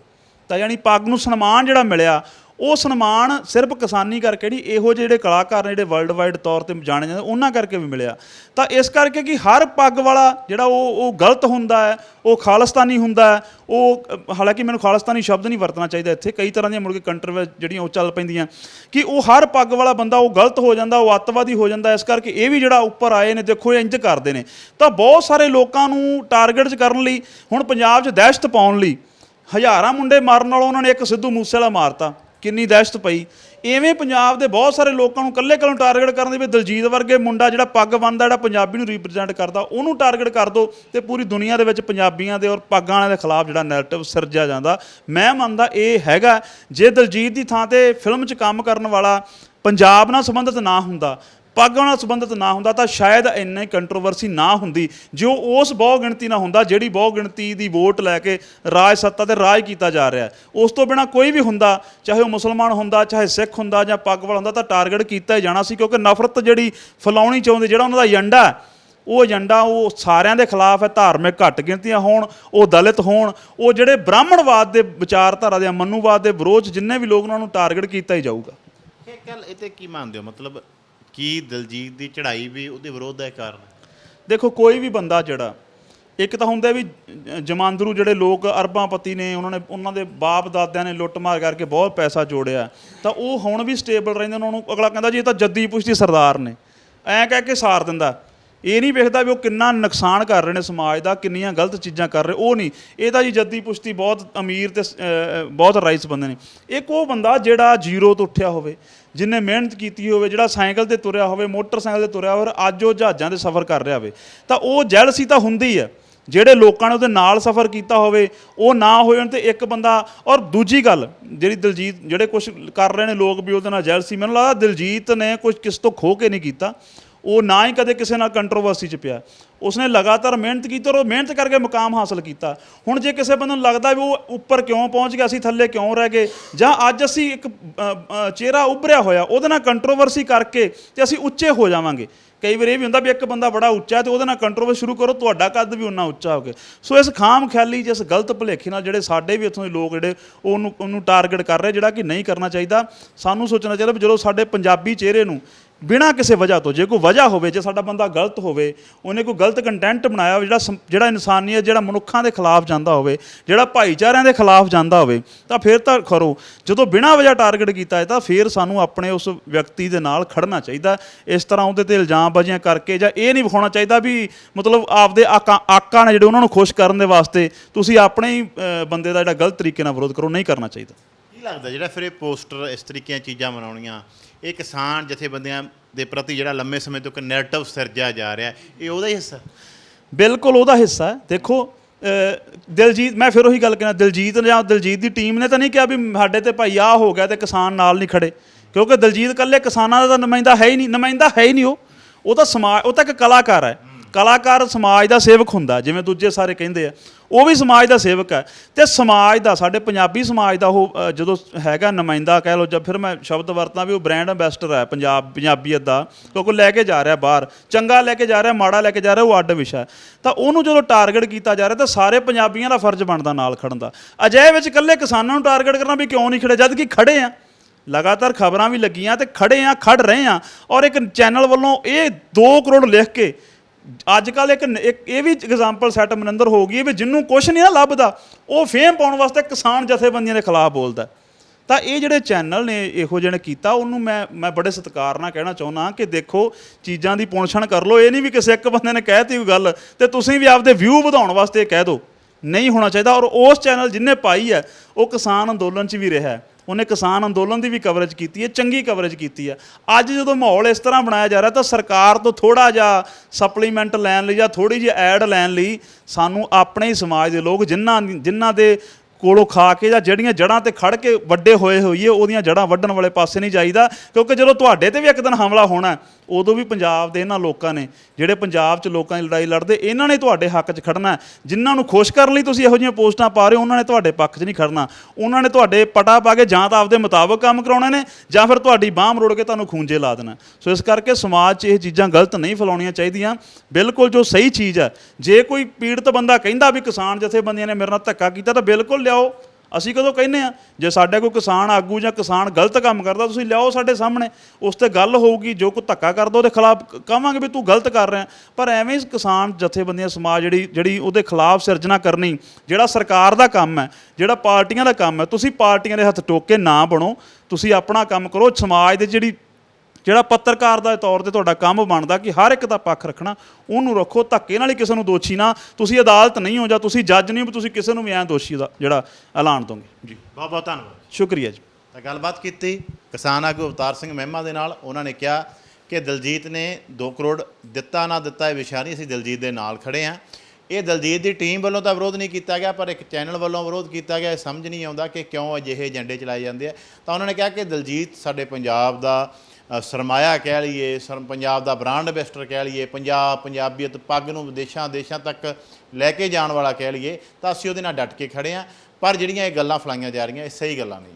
S1: ਤਾਂ ਯਾਨੀ ਪੱਗ ਨੂੰ ਸਨਮਾਨ ਜਿਹੜਾ ਮਿਲਿਆ ਉਹ ਸਨਮਾਨ ਸਿਰਫ ਕਿਸਾਨੀ ਕਰਕੇ ਨਹੀਂ, ਇਹੋ ਜਿਹੇ ਜਿਹੜੇ ਕਲਾਕਾਰ ਨੇ ਜਿਹੜੇ ਵਰਲਡ ਵਾਈਡ ਤੌਰ ਤੇ ਜਾਣੇ ਜਾਂਦੇ, ਉਹਨਾਂ ਕਰਕੇ ਵੀ ਮਿਲਿਆ। ਤਾਂ ਇਸ ਕਰਕੇ ਕਿ ਹਰ ਪੱਗ ਵਾਲਾ ਜਿਹੜਾ ਉਹ ਉਹ ਗਲਤ ਹੁੰਦਾ ਹੈ, ਉਹ ਖਾਲਿਸਤਾਨੀ ਹੁੰਦਾ ਹੈ, ਉਹ, ਹਾਲਾਂਕਿ ਮੈਨੂੰ ਖਾਲਿਸਤਾਨੀ ਸ਼ਬਦ ਨਹੀਂ ਵਰਤਣਾ ਚਾਹੀਦਾ ਇੱਥੇ, ਕਈ ਤਰ੍ਹਾਂ ਦੀਆਂ ਮੁੜ ਕੇ ਕੰਟਰਵਰ ਜਿਹੜੀਆਂ ਉਹ ਚੱਲ ਪੈਂਦੀਆਂ, ਕਿ ਉਹ ਹਰ ਪੱਗ ਵਾਲਾ ਬੰਦਾ ਉਹ ਗਲਤ ਹੋ ਜਾਂਦਾ, ਉਹ ਅੱਤਵਾਦੀ ਹੋ ਜਾਂਦਾ, ਇਸ ਕਰਕੇ ਇਹ ਵੀ ਜਿਹੜਾ ਉੱਪਰ ਆਏ ਨੇ, ਦੇਖੋ ਇਹ ਇੰਜ ਕਰਦੇ ਨੇ। ਤਾਂ ਬਹੁਤ ਸਾਰੇ ਲੋਕਾਂ ਨੂੰ ਟਾਰਗੇਟ 'ਚ ਕਰਨ ਲਈ, ਹੁਣ ਪੰਜਾਬ 'ਚ ਦਹਿਸ਼ਤ ਪਾਉਣ ਲਈ, ਹਜ਼ਾਰਾਂ ਮੁੰਡੇ ਮਾਰਨ ਨਾਲੋਂ ਉਹਨਾਂ ਨੇ ਇੱਕ ਸਿੱਧੂ ਮੂਸੇਵਾਲਾ ਮਾਰਤਾ। ਕਿੰਨੀ ਦਹਿਸ਼ਤ ਪਈ। ਐਵੇਂ ਪੰਜਾਬ ਦੇ ਬਹੁਤ ਸਾਰੇ ਲੋਕਾਂ ਨੂੰ ਇਕੱਲੇ ਕੱਲੋਂ ਟਾਰਗੇਟ ਕਰਨ ਦੇ ਵੀ ਦਲਜੀਤ ਵਰਗੇ ਮੁੰਡਾ ਜਿਹੜਾ ਪੱਗ ਬੰਨਦਾ, ਜਿਹੜਾ ਪੰਜਾਬੀ ਨੂੰ ਰਿਪਰੈਜ਼ੈਂਟ ਕਰਦਾ, ਉਹਨੂੰ ਟਾਰਗੇਟ ਕਰ ਦੋ ਤੇ ਪੂਰੀ ਦੁਨੀਆ ਦੇ ਵਿੱਚ ਪੰਜਾਬੀਆਂ ਦੇ ਔਰ ਪੱਗਾਂ ਵਾਲਿਆਂ ਦੇ ਖਿਲਾਫ ਜਿਹੜਾ ਨੈਰੇਟਿਵ ਸਿਰਜਿਆ ਜਾਂਦਾ। ਮੈਂ ਮੰਨਦਾ ਇਹ ਹੈਗਾ, ਜੇ ਦਲਜੀਤ ਦੀ ਥਾਂ ਤੇ ਫਿਲਮ 'ਚ ਕੰਮ ਕਰਨ ਵਾਲਾ ਪੰਜਾਬ ਨਾਲ ਸੰਬੰਧਿਤ ਨਾ ਹੁੰਦਾ ਪੱਗਾਂ ਨਾਲ ਸੰਬੰਧਿਤ ਨਾ ਹੁੰਦਾ ਤਾਂ ਸ਼ਾਇਦ ਇੰਨੀ ਕੰਟਰੋਵਰਸੀ ਨਾ ਹੁੰਦੀ। ਜੋ ਉਸ ਬਹੁ ਗਿਣਤੀ ਨਾਲ ਹੁੰਦਾ, ਜਿਹੜੀ ਬਹੁ ਗਿਣਤੀ ਦੀ ਵੋਟ ਲੈ ਕੇ ਰਾਜ ਸੱਤਾ ਤੇ ਰਾਜ ਕੀਤਾ ਜਾ ਰਿਹਾ ਉਸ ਤੋਂ ਬਿਨਾ ਕੋਈ ਵੀ ਹੁੰਦਾ, ਚਾਹੇ ਉਹ ਮੁਸਲਮਾਨ ਹੁੰਦਾ, ਚਾਹੇ ਸਿੱਖ ਹੁੰਦਾ ਜਾਂ ਪੱਗ ਵਾਲਾ ਹੁੰਦਾ, ਤਾਂ ਟਾਰਗੇਟ ਕੀਤਾ ਹੀ ਜਾਣਾ ਸੀ, ਕਿਉਂਕਿ ਨਫ਼ਰਤ ਜਿਹੜੀ ਫੈਲਾਉਣੀ ਚਾਹੁੰਦੇ, ਜਿਹੜਾ ਉਹਨਾਂ ਦਾ ਏਜੰਡਾ ਉਹ ਏਜੰਡਾ ਉਹ ਸਾਰਿਆਂ ਦੇ ਖਿਲਾਫ ਹੈ, ਧਾਰਮਿਕ ਘੱਟ ਗਿਣਤੀਆਂ ਹੋਣ, ਉਹ ਦਲਿਤ ਹੋਣ, ਉਹ ਜਿਹੜੇ ਬ੍ਰਾਹਮਣਵਾਦ ਦੇ ਵਿਚਾਰਧਾਰਾ ਦੇ ਮਨੂਵਾਦ ਦੇ ਵਿਰੋਧ ਜਿੰਨੇ ਵੀ ਲੋਕ ਉਹਨਾਂ ਨੂੰ ਟਾਰਗੇਟ ਕੀਤਾ ਹੀ ਜਾਊਗਾ।
S2: ਇਹ ਗੱਲ ਇਹ ਤੇ ਕੀ ਮੰਨਦੇ ਹੋ? ਮਤਲਬ ਕੀ ਦਲਜੀਤ ਦੀ ਚੜ੍ਹਾਈ ਵੀ ਉਹਦੇ ਵਿਰੋਧ ਦਾ ਕਾਰਨ ਹੈ?
S1: ਦੇਖੋ, ਕੋਈ ਵੀ ਬੰਦਾ ਜਿਹੜਾ, ਇੱਕ ਤਾਂ ਹੁੰਦਾ ਵੀ ਜਮਾਂਦਰੂ ਜਿਹੜੇ ਲੋਕ ਅਰਬਾਂ ਪਤੀ ਨੇ, ਉਹਨਾਂ ਨੇ, ਉਹਨਾਂ ਦੇ ਬਾਪ ਦਾਦਿਆਂ ਨੇ ਲੁੱਟਮਾਰ ਕਰਕੇ ਬਹੁਤ ਪੈਸਾ ਜੋੜਿਆ। ਤਾਂ ਉਹ ਹੁਣ ਵੀ ਸਟੇਬਲ ਰਹਿੰਦੇ ਉਹਨਾਂ ਨੂੰ ਅਗਲਾ ਕਹਿੰਦਾ ਜੀ ਇਹ ਤਾਂ ਜੱਦੀ ਪੁਸ਼ਤੀ ਸਰਦਾਰ ਨੇ। ਐਂ ਕਹਿ ਕੇ ਸਾਰ ਦਿੰਦਾ। ਇਹ ਨਹੀਂ ਵੇਖਦਾ ਵੀ ਉਹ ਕਿੰਨਾ ਨੁਕਸਾਨ ਕਰ ਰਹੇ ਨੇ ਸਮਾਜ ਦਾ, ਕਿੰਨੀਆਂ ਗਲਤ ਚੀਜ਼ਾਂ ਕਰ ਰਹੇ, ਉਹ ਨਹੀਂ। ਇਹ ਤਾਂ ਜੀ ਜੱਦੀ ਪੁਸ਼ਤੀ ਬਹੁਤ ਅਮੀਰ ਤੇ ਬਹੁਤ ਰਾਈਸ ਬੰਦੇ ਨੇ। ਇੱਕ ਉਹ ਬੰਦਾ ਜਿਹੜਾ ਜ਼ੀਰੋ ਤੋਂ ਉੱਠਿਆ ਹੋਵੇ, ਜਿਨੇ ਮਿਹਨਤ ਕੀਤੀ ਹੋਵੇ, ਜਿਹੜਾ ਸਾਈਕਲ ਤੇ ਤੁਰਿਆ ਹੋਵੇ, ਮੋਟਰਸਾਈਕਲ ਤੇ ਤੁਰਿਆ ਹੋਵੇ, ਅੱਜ ਉਹ ਜਹਾਜ਼ਾਂ ਦੇ ਸਫ਼ਰ ਕਰ ਰਿਹਾ ਹੋਵੇ, ਤਾਂ ਉਹ ਜੈਲਸੀ ਤਾਂ ਹੁੰਦੀ ਹੈ। ਜਿਹੜੇ ਲੋਕਾਂ ਨੇ ਉਹਦੇ ਨਾਲ ਸਫ਼ਰ ਕੀਤਾ ਹੋਵੇ, ਉਹ ਨਾ ਹੋਣ ਤੇ ਇੱਕ ਬੰਦਾ, ਔਰ ਦੂਜੀ ਗੱਲ, ਜਿਹੜੀ ਦਿਲਜੀਤ, ਜਿਹੜੇ ਕੁਝ ਕਰ ਰਹੇ ਨੇ ਲੋਕ ਵੀ ਉਹਦੇ ਨਾਲ ਜੈਲਸੀ, ਮੈਨੂੰ ਲੱਗਦਾ ਦਿਲਜੀਤ ਨੇ ਕੁਝ ਕਿਸ ਤੋਂ ਖੋ ਕੇ ਨਹੀਂ ਕੀਤਾ। ਉਹ ਨਾ ਹੀ ਕਦੇ ਕਿਸੇ ਨਾਲ ਕੰਟਰੋਵਰਸੀ 'ਚ ਪਿਆ। ਉਸਨੇ ਲਗਾਤਾਰ ਮਿਹਨਤ ਕੀਤੀ ਔਰ ਉਹ ਮਿਹਨਤ ਕਰਕੇ ਮੁਕਾਮ ਹਾਸਲ ਕੀਤਾ। ਹੁਣ ਜੇ ਕਿਸੇ ਬੰਦੇ ਨੂੰ ਲੱਗਦਾ ਵੀ ਉਹ ਉੱਪਰ ਕਿਉਂ ਪਹੁੰਚ ਗਿਆ, ਅਸੀਂ ਥੱਲੇ ਕਿਉਂ ਰਹਿ ਗਏ, ਜਾਂ ਅੱਜ ਅਸੀਂ ਇੱਕ ਚਿਹਰਾ ਉੱਭਰਿਆ ਹੋਇਆ, ਉਹਦੇ ਨਾਲ ਕੰਟਰੋਵਰਸੀ ਕਰਕੇ ਤੇ ਅਸੀਂ ਉੱਚੇ ਹੋ ਜਾਵਾਂਗੇ। ਕਈ ਵਾਰ ਇਹ ਵੀ ਹੁੰਦਾ ਵੀ ਇੱਕ ਬੰਦਾ ਬੜਾ ਉੱਚਾ ਤੇ ਉਹਦੇ ਨਾਲ ਕੰਟਰੋਵਰਸੀ ਸ਼ੁਰੂ ਕਰੋ, ਤੁਹਾਡਾ ਕੱਦ ਵੀ ਉਨਾ ਉੱਚਾ ਹੋ ਗਿਆ। ਸੋ ਇਸ ਖਾਮ ਖਿਆਲੀ ਜਿਸ ਗਲਤ ਭੁਲੇਖੇ ਨਾਲ ਜਿਹੜੇ ਸਾਡੇ ਵੀ ਇੱਥੋਂ ਦੇ ਲੋਕ ਜਿਹੜੇ ਉਹਨੂੰ ਉਹਨੂੰ ਟਾਰਗੇਟ ਕਰ ਰਹੇ, ਜਿਹੜਾ ਕਿ ਨਹੀਂ ਕਰਨਾ ਚਾਹੀਦਾ। ਸਾਨੂੰ ਸੋਚਣਾ ਚਾਹੀਦਾ ਵੀ ਜਦੋਂ ਸਾਡੇ ਪੰਜਾਬੀ ਚਿਹਰੇ ਨੂੰ ਬਿਨਾਂ ਕਿਸੇ ਵਜ੍ਹਾ ਤੋਂ ਜੇ ਕੋਈ ਵਜ੍ਹਾ ਹੋਵੇ ਜੇ ਸਾਡਾ ਬੰਦਾ ਗਲਤ ਹੋਵੇ ਉਹਨੇ ਕੋਈ ਗਲਤ ਕੰਟੈਂਟ ਬਣਾਇਆ ਹੋਵੇ ਜਿਹੜਾ ਸਮ- ਜਿਹੜਾ ਇਨਸਾਨੀਅਤ ਜਿਹੜਾ ਮਨੁੱਖਾਂ ਦੇ ਖਿਲਾਫ ਜਾਂਦਾ ਹੋਵੇ ਜਿਹੜਾ ਭਾਈਚਾਰਿਆਂ ਦੇ ਖਿਲਾਫ ਜਾਂਦਾ ਹੋਵੇ ਤਾਂ ਫਿਰ ਤਾਂ ਖਰੋ। ਜਦੋਂ ਬਿਨਾਂ ਵਜ੍ਹਾ ਟਾਰਗੇਟ ਕੀਤਾ ਹੈ ਤਾਂ ਫਿਰ ਸਾਨੂੰ ਆਪਣੇ ਉਸ ਵਿਅਕਤੀ ਦੇ ਨਾਲ ਖੜਨਾ ਚਾਹੀਦਾ। ਇਸ ਤਰ੍ਹਾਂ ਉਹਦੇ ਤੇ ਇਲਜ਼ਾਮਬਾਜ਼ੀਆਂ ਕਰਕੇ ਜਾਂ ਇਹ ਨਹੀਂ ਵਿਖਾਉਣਾ ਚਾਹੀਦਾ ਵੀ ਮਤਲਬ ਆਪਦੇ ਆਕਾ ਆਕਾ ਨੇ ਜਿਹੜੇ ਉਹਨਾਂ ਨੂੰ ਖੁਸ਼ ਕਰਨ ਦੇ ਵਾਸਤੇ ਤੁਸੀਂ ਆਪਣੇ ਹੀ ਅ, ਬੰਦੇ ਦਾ ਜਿਹੜਾ ਗਲਤ ਤਰੀਕੇ ਨਾਲ ਵਿਰੋਧ ਕਰੋ ਨਹੀਂ ਕਰਨਾ ਚਾਹੀਦਾ।
S2: ਕੀ ਲੱਗਦਾ ਜਿਹੜਾ ਫਿਰ ਇਹ ਪੋਸਟਰ ਇਸ ਤਰੀਕੇ ਦੀਆਂ ਚੀਜ਼ਾਂ ਬਣਾਉਣੀਆਂ ਇਹ ਕਿਸਾਨ ਜਥੇਬੰਦੀਆਂ ਦੇ ਪ੍ਰਤੀ ਜਿਹੜਾ ਲੰਮੇ ਸਮੇਂ ਤੋਂ ਇੱਕ ਨੈਰੇਟਿਵ ਸਿਰਜਿਆ ਜਾ ਰਿਹਾ ਇਹ ਉਹਦਾ ਹੀ ਹਿੱਸਾ?
S1: ਬਿਲਕੁਲ ਉਹਦਾ ਹਿੱਸਾ ਹੈ। ਦੇਖੋ ਦਿਲਜੀਤ, ਮੈਂ ਫਿਰ ਉਹੀ ਗੱਲ ਕਹਿਣਾ ਦਿਲਜੀਤ ਜਾਂ ਦਿਲਜੀਤ ਦੀ ਟੀਮ ਨੇ ਤਾਂ ਨਹੀਂ ਕਿਹਾ ਵੀ ਸਾਡੇ ਤੇ ਭਾਈ ਆਹ ਹੋ ਗਿਆ ਤੇ ਕਿਸਾਨ ਨਾਲ ਨਹੀਂ ਖੜੇ। ਕਿਉਂਕਿ ਦਿਲਜੀਤ ਇਕੱਲੇ ਕਿਸਾਨਾਂ ਦਾ ਤਾਂ ਨੁਮਾਇੰਦਾ ਹੈ ਹੀ ਨਹੀਂ, ਨੁਮਾਇੰਦਾ ਹੈ ਹੀ ਨਹੀਂ ਉਹ। ਉਹ ਤਾਂ ਸਮਾ, ਉਹ ਤਾਂ ਇੱਕ ਕਲਾਕਾਰ ਹੈ। ਕਲਾਕਾਰ ਸਮਾਜ ਦਾ ਸੇਵਕ ਹੁੰਦਾ ਜਿਵੇਂ ਦੂਜੇ ਸਾਰੇ ਕਹਿੰਦੇ ਆ ਉਹ ਵੀ ਸਮਾਜ ਦਾ ਸੇਵਕ ਹੈ। ਤੇ ਸਮਾਜ ਦਾ ਸਾਡੇ ਪੰਜਾਬੀ ਸਮਾਜ ਦਾ ਉਹ ਅ, ਜਦੋਂ ਹੈਗਾ ਨੁਮਾਇੰਦਾ ਕਹਿ ਲਓ ਜਾਂ ਫਿਰ ਮੈਂ ਸ਼ਬਦ ਵਰਤਾਂ ਵੀ ਉਹ ਬ੍ਰਾਂਡ ਐਂਬੈਸਡਰ ਹੈ ਪੰਜਾਬ ਪੰਜਾਬੀਅਤ ਦਾ ਕਿਉਂਕਿ ਲੈ ਕੇ ਜਾ ਰਿਹਾ ਬਾਹਰ ਚੰਗਾ ਲੈ ਕੇ ਜਾ ਰਿਹਾ ਮਾੜਾ ਲੈ ਕੇ ਜਾ ਰਿਹਾ ਉਹ ਅੱਡ ਵਿਸ਼ਾ ਹੈ। ਤਾਂ ਉਹਨੂੰ ਜਦੋਂ ਟਾਰਗੇਟ ਕੀਤਾ ਜਾ ਰਿਹਾ ਤਾਂ ਸਾਰੇ ਪੰਜਾਬੀਆਂ ਦਾ ਫਰਜ਼ ਬਣਦਾ ਨਾਲ ਖੜਨ ਦਾ। ਅਜਿਹੇ ਵਿੱਚ ਇਕੱਲੇ ਕਿਸਾਨਾਂ ਨੂੰ ਟਾਰਗੇਟ ਕਰਨਾ ਵੀ ਕਿਉਂ ਨਹੀਂ ਖੜੇ ਜਦ ਕਿ ਖੜੇ ਆ। ਲਗਾਤਾਰ ਖਬਰਾਂ ਵੀ ਲੱਗੀਆਂ ਤੇ ਖੜੇ ਆ ਖੜ ਰਹੇ ਆ। ਔਰ ਇੱਕ ਚੈਨਲ ਵੱਲੋਂ ਇਹ 2 ਕਰੋੜ ਲਿਖ ਕੇ ਅੱਜ ਕੱਲ ਇੱਕ ਇੱਕ ਇਹ ਵੀ ਐਗਜ਼ਾਮਪਲ ਸੈੱਟ ਮਨਿੰਦਰ ਹੋ ਗਈ ਵੀ ਜਿੰਨੂੰ ਕੁਝ ਨਹੀਂ ਨਾ ਲੱਭਦਾ, ਉਹ ਫੇਮ ਪਾਉਣ ਵਾਸਤੇ ਕਿਸਾਨ ਜਥੇਬੰਦੀਆਂ ਦੇ ਖਿਲਾਫ ਬੋਲਦਾ ਤਾਂ ਇਹ ਜਿਹੜੇ ਚੈਨਲ ਨੇ ਇਹੋ ਜਿਹੇ ਨੇ ਕੀਤਾ, ਉਹਨੂੰ ਮੈਂ ਮੈਂ ਬੜੇ ਸਤਿਕਾਰ ਨਾਲ ਕਹਿਣਾ ਚਾਹੁੰਦਾ ਕਿ ਦੇਖੋ, ਚੀਜ਼ਾਂ ਦੀ ਪੁਣਛਣ ਕਰ ਲਓ, ਇਹ ਨਹੀਂ ਵੀ ਕਿਸੇ ਇੱਕ ਬੰਦੇ ਨੇ ਕਹਿਤੀ ਕੋਈ ਗੱਲ, ਤੇ ਤੁਸੀਂ ਵੀ ਆਪਦੇ ਵਿਊ ਵਧਾਉਣ ਵਾਸਤੇ ਕਹਿ ਦਿਓ। ਨਹੀਂ ਹੋਣਾ ਚਾਹੀਦਾ, ਔਰ ਉਸ ਚੈਨਲ ਜਿੰਨੇ ਪਾਈ ਹੈ, ਉਹ ਕਿਸਾਨ ਅੰਦੋਲਨ 'ਚ ਵੀ ਰਿਹਾ ਹੈ। ਉਹਨੇ ਕਿਸਾਨ ਅੰਦੋਲਨ ਦੀ ਵੀ ਕਵਰੇਜ ਕੀਤੀ ਹੈ, ਚੰਗੀ ਕਵਰੇਜ ਕੀਤੀ ਹੈ। ਅੱਜ ਜਦੋਂ ਮਾਹੌਲ ਇਸ ਤਰ੍ਹਾਂ ਬਣਾਇਆ ਜਾ ਰਿਹਾ ਤਾਂ ਸਰਕਾਰ ਤੋਂ ਥੋੜਾ ਜਿਹਾ ਸਪਲੀਮੈਂਟ ਲੈਣ ਲਈ ਜਾਂ ਥੋੜੀ ਜਿਹੀ ਐਡ ਲੈਣ ਲਈ ਸਾਨੂੰ ਆਪਣੇ ਹੀ ਸਮਾਜ ਦੇ ਲੋਕ ਜਿਨ੍ਹਾਂ ਜਿਨ੍ਹਾਂ ਦੇ ਕੋਲੋਂ ਖਾ ਕੇ ਜਾਂ ਜਿਹੜੀਆਂ ਜੜਾਂ ਤੇ ਖੜ ਕੇ ਵੱਡੇ ਹੋਏ ਹੋਈਏ, ਉਹਦੀਆਂ ਜੜਾਂ ਵੱਢਣ ਵਾਲੇ ਪਾਸੇ ਨਹੀਂ ਜਾਈਦਾ, ਕਿਉਂਕਿ ਜਦੋਂ ਤੁਹਾਡੇ ਤੇ ਵੀ ਇੱਕ ਦਿਨ ਹਮਲਾ ਹੋਣਾ ਉਦੋਂ ਵੀ ਪੰਜਾਬ ਦੇ ਇਹਨਾਂ ਲੋਕਾਂ ਨੇ, ਜਿਹੜੇ ਪੰਜਾਬ 'ਚ ਲੋਕਾਂ ਦੀ ਲੜਾਈ ਲੜਦੇ, ਇਹਨਾਂ ਨੇ ਤੁਹਾਡੇ ਹੱਕ 'ਚ ਖੜਨਾ ਹੈ। ਜਿਨ੍ਹਾਂ ਨੂੰ ਖੁਸ਼ ਕਰਨ ਲਈ ਤੁਸੀਂ ਇਹੋ ਜਿਹੀਆਂ ਪੋਸਟਾਂ ਪਾ ਰਹੇ ਹੋ, ਉਹਨਾਂ ਨੇ ਤੁਹਾਡੇ ਪੱਖ 'ਚ ਨਹੀਂ ਖੜਨਾ। ਉਹਨਾਂ ਨੇ ਤੁਹਾਡੇ ਪਟਾ ਪਾ ਕੇ ਜਾਂ ਤਾਂ ਆਪਦੇ ਮੁਤਾਬਕ ਕੰਮ ਕਰਾਉਣੇ ਨੇ, ਜਾਂ ਫਿਰ ਤੁਹਾਡੀ ਬਾਹ ਮਰੋੜ ਕੇ ਤੁਹਾਨੂੰ ਖੂੰਜੇ ਲਾ ਦੇਣਾ। ਸੋ ਇਸ ਕਰਕੇ ਸਮਾਜ 'ਚ ਇਹ ਚੀਜ਼ਾਂ ਗਲਤ ਨਹੀਂ ਫੈਲਾਉਣੀਆਂ ਚਾਹੀਦੀਆਂ। ਬਿਲਕੁਲ ਜੋ ਸਹੀ ਚੀਜ਼ ਹੈ, ਜੇ ਕੋਈ ਪੀੜਤ ਬੰਦਾ ਕਹਿੰਦਾ ਵੀ ਕਿਸਾਨ ਜਥੇਬੰਦੀਆਂ ਨੇ ਮੇਰੇ ਨਾਲ ਧੱਕਾ ਕੀਤਾ, ਤਾਂ ਬਿਲਕੁਲ ਲਿਆਓ। ਅਸੀਂ ਕਦੋਂ ਕਹਿੰਦੇ ਆ ਜੇ ਸਾਡੇ ਕੋਈ ਕਿਸਾਨ ਆਗੂ ਜਾਂ ਕਿਸਾਨ ਗਲਤ ਕੰਮ ਕਰਦਾ, ਤੁਸੀਂ ਲਿਆਓ ਸਾਡੇ ਸਾਹਮਣੇ। ਉਸ ਤੇ ਗੱਲ ਹੋਊਗੀ, ਜੋ ਕੋਈ ਧੱਕਾ ਕਰਦਾ, ਉਹਦੇ ਖਿਲਾਫ ਕਹਾਂਗੇ ਵੀ ਤੂੰ ਗਲਤ ਕਰ ਰਿਹਾ। ਪਰ ਐਵੇਂ ਕਿਸਾਨ, ਜਥੇਬੰਦੀਆਂ, ਸਮਾਜ ਜਿਹੜੀ ਜਿਹੜੀ ਉਹਦੇ ਖਿਲਾਫ ਸਿਰਜਣਾ ਕਰਨੀ, ਜਿਹੜਾ ਸਰਕਾਰ ਦਾ ਕੰਮ ਹੈ, ਜਿਹੜਾ ਪਾਰਟੀਆਂ ਦਾ ਕੰਮ ਹੈ, ਤੁਸੀਂ ਪਾਰਟੀਆਂ ਦੇ ਹੱਥ ਟੋਕ ਕੇ ਨਾ ਬਣੋ। ਤੁਸੀਂ ਆਪਣਾ ਕੰਮ ਕਰੋ, ਸਮਾਜ ਦੇ ਜਿਹੜੀ ਜਿਹੜਾ ਪੱਤਰਕਾਰ ਦਾ ਤੌਰ ਤੇ ਤੁਹਾਡਾ ਕੰਮ ਬਣਦਾ ਕਿ ਹਰ ਇੱਕ ਦਾ ਪੱਖ ਰੱਖਣਾ ਉਹਨੂੰ ਰੱਖੋ ਧੱਕੇ ਨਾਲ ਹੀ ਕਿਸੇ ਨੂੰ ਦੋਸ਼ੀ ਨਾ ਤੁਸੀਂ ਅਦਾਲਤ ਨਹੀਂ ਹੋ ਜਾਂ ਤੁਸੀਂ ਜੱਜ ਨਹੀਂ ਹੋ ਤੁਸੀਂ ਕਿਸੇ ਨੂੰ ਵੀ ਐਂ ਦੋਸ਼ੀ ਦਾ ਜਿਹੜਾ ਐਲਾਨ ਦੋਗੇ। ਜੀ।
S2: ਬਹੁਤ ਬਹੁਤ ਧੰਨਵਾਦ।
S1: ਸ਼ੁਕਰੀਆ ਜੀ।
S2: ਤਾਂ ਗੱਲਬਾਤ ਕੀਤੀ ਕਿਸਾਨ ਆਗੂ ਅਵਤਾਰ ਸਿੰਘ ਮਹਿਮਾ ਦੇ ਨਾਲ ਉਹਨਾਂ ਨੇ ਕਿਹਾ ਕਿ ਦਲਜੀਤ ਨੇ 2 ਕਰੋੜ ਦਿੱਤਾ ਨਾ ਦਿੱਤਾ ਇਹ ਵਿਸ਼ਾ ਨਹੀਂ ਅਸੀਂ ਦਲਜੀਤ ਦੇ ਨਾਲ ਖੜੇ ਹਾਂ। ਇਹ ਦਲਜੀਤ ਦੀ ਟੀਮ ਵੱਲੋਂ ਤਾਂ ਵਿਰੋਧ ਨਹੀਂ ਕੀਤਾ ਗਿਆ ਪਰ ਇੱਕ ਚੈਨਲ ਵੱਲੋਂ ਵਿਰੋਧ ਕੀਤਾ ਗਿਆ ਇਹ ਸਮਝ ਨਹੀਂ ਆਉਂਦਾ ਕਿ ਕਿਉਂ ਅਜਿਹੇ ਏਜੰਡੇ ਚਲਾਏ ਜਾਂਦੇ ਆ। ਤਾਂ ਉਹਨਾਂ ਨੇ ਕਿਹਾ ਕਿ ਦਲਜੀਤ ਸਾਡੇ ਪੰਜਾਬ ਦਾ ਸਰਮਾਇਆ ਕਹਿ ਲਈਏ, ਸਰ, ਪੰਜਾਬ ਦਾ ਬ੍ਰਾਂਡ ਐਂਬੈਸਡਰ ਕਹਿ ਲਈਏ, ਪੰਜਾਬ, ਪੰਜਾਬੀਅਤ ਪੱਗ ਨੂੰ ਵਿਦੇਸ਼ਾਂ, ਦੇਸ਼ਾਂ ਤੱਕ ਲੈ ਕੇ ਜਾਣ ਵਾਲਾ ਕਹਿ ਲਈਏ, ਤਾਂ ਅਸੀਂ ਉਹਦੇ ਨਾਲ ਡਟ ਕੇ ਖੜੇ ਹਾਂ ਪਰ ਜਿਹੜੀਆਂ ਇਹ ਗੱਲਾਂ ਫਲਾਈਆਂ ਜਾ ਰਹੀਆਂ, ਇਹ ਸਹੀ ਗੱਲਾਂ ਨਹੀਂ